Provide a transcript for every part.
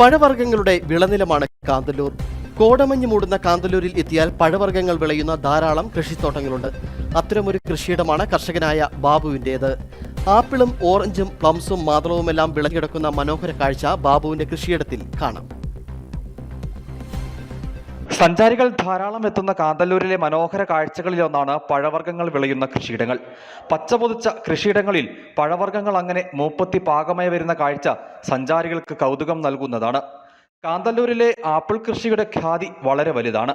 പഴവർഗങ്ങളുടെ വിളനിലമാണ് കാന്തല്ലൂർ. കോടമഞ്ഞ് മൂടുന്ന കാന്തല്ലൂരിൽ എത്തിയാൽ പഴവർഗങ്ങൾ വിളയുന്ന ധാരാളം കൃഷിത്തോട്ടങ്ങളുണ്ട്. അത്തരമൊരു കൃഷിയിടമാണ് കർഷകനായ ബാബുവിന്റേത്. ആപ്പിളും ഓറഞ്ചും പ്ലംസും മാതളവുമെല്ലാം വിളഞ്ഞിടക്കുന്ന മനോഹര കാഴ്ച ബാബുവിന്റെ കൃഷിയിടത്തിൽ കാണാം. സഞ്ചാരികൾ ധാരാളം എത്തുന്ന കാന്തല്ലൂരിലെ മനോഹര കാഴ്ചകളിലൊന്നാണ് പഴവർഗങ്ങൾ വിളയുന്ന കൃഷിയിടങ്ങൾ. പച്ചപൊതിച്ച കൃഷിയിടങ്ങളിൽ പഴവർഗങ്ങൾ അങ്ങനെ മൂപ്പത്തി പാകമായി വരുന്ന കാഴ്ച സഞ്ചാരികൾക്ക് കൗതുകം നൽകുന്നതാണ്. കാന്തല്ലൂരിലെ ആപ്പിൾ കൃഷിയുടെ ഖ്യാതി വളരെ വലുതാണ്.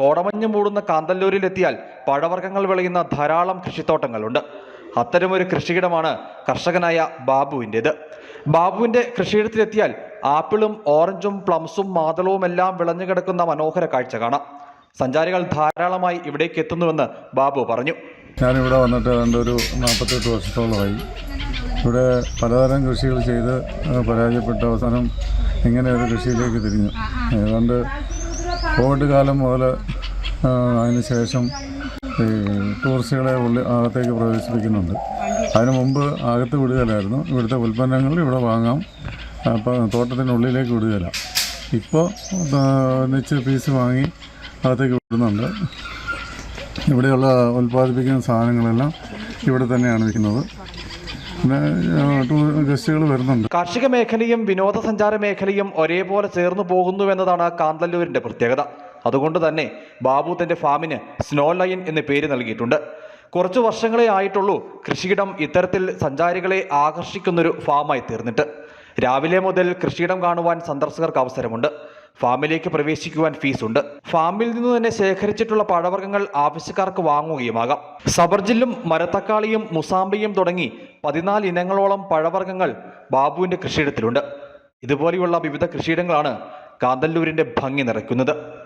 കോടമഞ്ഞ് മൂടുന്ന കാന്തല്ലൂരിലെത്തിയാൽ പഴവർഗങ്ങൾ വിളയുന്ന ധാരാളം കൃഷിത്തോട്ടങ്ങളുണ്ട്. അത്തരമൊരു കൃഷിയിടമാണ് കർഷകനായ ബാബുവിന്റേത്. ബാബുവിന്റെ കൃഷിയിടത്തിലെത്തിയാൽ ആപ്പിളും ഓറഞ്ചും പ്ലംസും മാതളവും എല്ലാം വിളഞ്ഞു കിടക്കുന്ന മനോഹര കാഴ്ച കാണാം. സഞ്ചാരികൾ ധാരാളമായി ഇവിടേക്ക് എത്തുന്നുവെന്ന് ബാബു പറഞ്ഞു. ഞാനിവിടെ വന്നിട്ട് എന്റെ ഒരു നാൽപ്പത്തെട്ട് വർഷത്തോളമായി. ഇവിടെ പലതരം കൃഷികൾ ചെയ്ത് പരാജയപ്പെട്ട അവസാനം ഇങ്ങനെ ഒരു കൃഷിയിലേക്ക് തിരിഞ്ഞു. ഏതാണ്ട് കോവിഡ് കാലം മുതൽ അതിനുശേഷം ടൂറിസ്റ്റുകളെ ഉള്ളിൽ അകത്തേക്ക് പ്രവേശിപ്പിക്കുന്നുണ്ട്. അതിനു മുമ്പ് അകത്ത് വിടുകയിലായിരുന്നു ഇവിടുത്തെ ഉൽപ്പന്നങ്ങൾ ഇവിടെ വാങ്ങാം. അപ്പം തോട്ടത്തിനുള്ളിലേക്ക് വിടുകയില്ല. ഇപ്പോൾ നിശ്ചിത ഫീസ് വാങ്ങി അകത്തേക്ക് വിടുന്നുണ്ട്. ഇവിടെയുള്ള ഉൽപ്പാദിപ്പിക്കുന്ന സാധനങ്ങളെല്ലാം ഇവിടെ തന്നെയാണ് വിൽക്കുന്നത്. വരുന്നുണ്ട്. കാർഷിക മേഖലയും വിനോദസഞ്ചാര മേഖലയും ഒരേപോലെ ചേർന്നു പോകുന്നുവെന്നതാണ് കാന്തല്ലൂരിന്റെ പ്രത്യേകത. അതുകൊണ്ട് തന്നെ ബാബു തന്റെ ഫാമിന് സ്നോ ലയൻ എന്ന് പേര് നൽകിയിട്ടുണ്ട്. കുറച്ച് വർഷങ്ങളെ ആയിട്ടുള്ളൂ കൃഷിയിടം ഇത്തരത്തിൽ സഞ്ചാരികളെ ആകർഷിക്കുന്നൊരു ഫാമായി തീർന്നിട്ട്. രാവിലെ മുതൽ കൃഷിയിടം കാണുവാൻ സന്ദർശകർക്ക് അവസരമുണ്ട്. ഫാമിലേക്ക് പ്രവേശിക്കുവാൻ ഫീസുണ്ട്. ഫാമിൽ നിന്ന് തന്നെ ശേഖരിച്ചിട്ടുള്ള പഴവർഗങ്ങൾ ആവശ്യക്കാർക്ക് വാങ്ങുകയുമാകാം. സബർജില്ലും മരത്തക്കാളിയും മുസാമ്പിയും തുടങ്ങി പതിനാല് ഇനങ്ങളോളം പഴവർഗങ്ങൾ ബാബുവിന്റെ കൃഷിയിടത്തിലുണ്ട്. ഇതുപോലെയുള്ള വിവിധ കൃഷിയിടങ്ങളാണ് കാന്തല്ലൂരിന്റെ ഭംഗി നിറയ്ക്കുന്നത്.